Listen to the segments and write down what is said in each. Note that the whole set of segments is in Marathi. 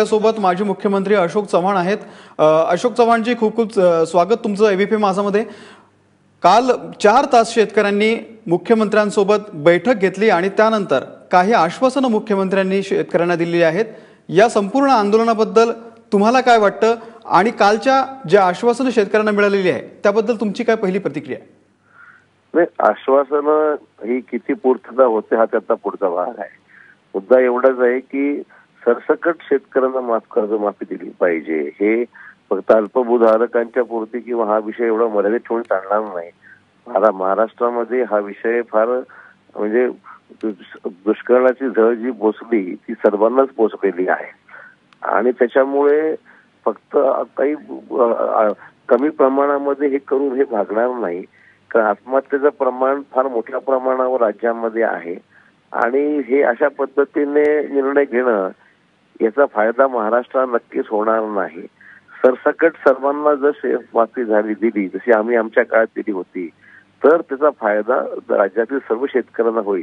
आपल्यासोबत माजी मुख्यमंत्री अशोक चव्हाण आहेत. अशोक चव्हाणजी खूप खूप स्वागत तुमचं एबीपी माझामध्ये. काल चार तास शेतकऱ्यांनी मुख्यमंत्र्यांसोबत बैठक घेतली आणि त्यानंतर काही आश्वासनं मुख्यमंत्र्यांनी शेतकऱ्यांना दिलेली आहेत. या संपूर्ण आंदोलनाबद्दल तुम्हाला काय वाटतं? आणि कालच्या ज्या आश्वासनं शेतकऱ्यांना मिळालेली आहे त्याबद्दल तुमची काय पहिली प्रतिक्रिया नाही आश्वासनं ही किती पूर्तता होते हा त्याचा पुढचा भाग आहे. मुद्दा एवढाच आहे की सरसकट शेतकऱ्यांना माफ कर्जमाफी दिली पाहिजे. हे फक्त अल्पभूधारकांच्या पुरती किंवा हा विषय एवढा मर्यादित ठेवून चालणार नाही. मला महाराष्ट्रामध्ये हा विषय फार म्हणजे दुष्काळाची झळ जी पोचली ती सर्वांनाच पोचलेली आहे. आणि त्याच्यामुळे फक्त काही कमी प्रमाणामध्ये हे करून हे भागणार नाही. कारण आत्महत्येचं प्रमाण फार मोठ्या प्रमाणावर राज्यामध्ये आहे. आणि हे अशा पद्धतीने निर्णय घेणं याचा फायदा महाराष्ट्रात नक्कीच होणार नाही. सरसकट सर्वांना जर शे- माफी झाली दिली जशी आम्ही आमच्या काळात दिली होती तर त्याचा फायदा राज्यातील सर्व शेतकऱ्यांना होईल.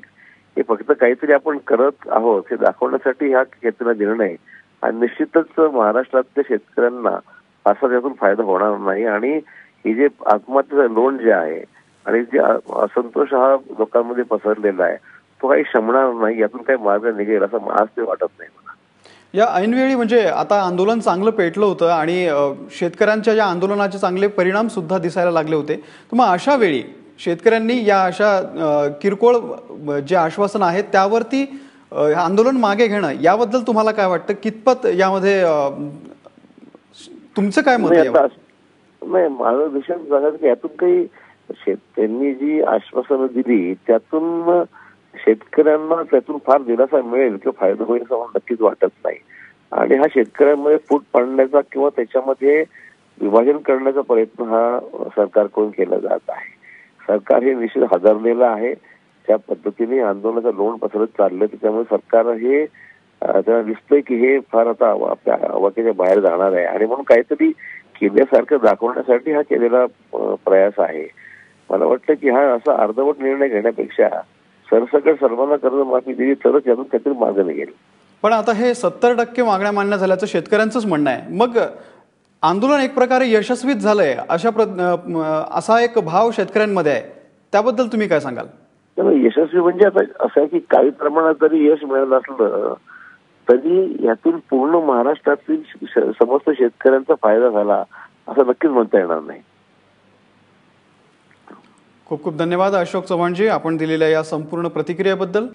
हे फक्त काहीतरी आपण करत आहोत हे दाखवण्यासाठी हा घेतलेला निर्णय आणि निश्चितच महाराष्ट्रातल्या शेतकऱ्यांना असा त्यातून फायदा होणार नाही. आणि हे जे आत्महत्येचं लोन जे आहे आणि जे असंतोष हा लोकांमध्ये पसरलेला आहे तो काही शमणार नाही यातून काही मार्ग निघेल असं आज ते वाटत नाही. मला या ऐनवेळी म्हणजे आता आंदोलन चांगलं पेटलं होतं आणि शेतकऱ्यांच्या या आंदोलनाचे चांगले परिणाम सुद्धा दिसायला लागले होते. तर मग अशा वेळी शेतकऱ्यांनी या अशा किरकोळ जे आश्वासन आहेत त्यावरती आंदोलन मागे घेणं याबद्दल तुम्हाला काय वाटतं? कितपत यामध्ये तुमचं काय मत नाही माझं विषय सांगायचं की यातून काही शेत त्यांनी जी आश्वासनं दिली त्यातून शेतकऱ्यांना त्यातून फार दिलासा मिळेल किंवा फायदा होईल असं मला नक्कीच वाटत नाही. आणि हा शेतकऱ्यांमध्ये फूट पाडण्याचा किंवा त्याच्यामध्ये विभाजन करण्याचा प्रयत्न हा सरकारकडून केला जात आहे. सरकार हे निश्चित हजरलेलं आहे. त्या पद्धतीने आंदोलनाचं लोण पसरत चाललं त्याच्यामुळे सरकार हे त्याला दिसतंय की हे फार आता आपल्या आवाक्याच्या बाहेर जाणार आहे. आणि म्हणून काहीतरी केल्यासारखं दाखवण्यासाठी हा केलेला प्रयास आहे. मला वाटतं की हा असा अर्धवट निर्णय घेण्यापेक्षा सरसकट सर्वांना कर्जमाफी दिली तरच यातून काहीतरी मार्ग निघेल. पण आता हे सत्तर टक्के मागण्या मान्य झाल्याचं शेतकऱ्यांचंच म्हणणं आहे. मग आंदोलन एक प्रकारे यशस्वीच झालंय अशा प्र असा एक भाव शेतकऱ्यांमध्ये आहे. त्याबद्दल तुम्ही काय सांगाल? यशस्वी म्हणजे आता असं आहे की काही प्रमाणात जरी यश मिळत असलं तरी यातून पूर्ण महाराष्ट्रातील समस्त शेतकऱ्यांचा फायदा झाला असं नक्कीच म्हणता येणार नाही. खूप खूप धन्यवाद अशोक चव्हाणजी आपण दिलेल्या या संपूर्ण प्रतिक्रियेबद्दल.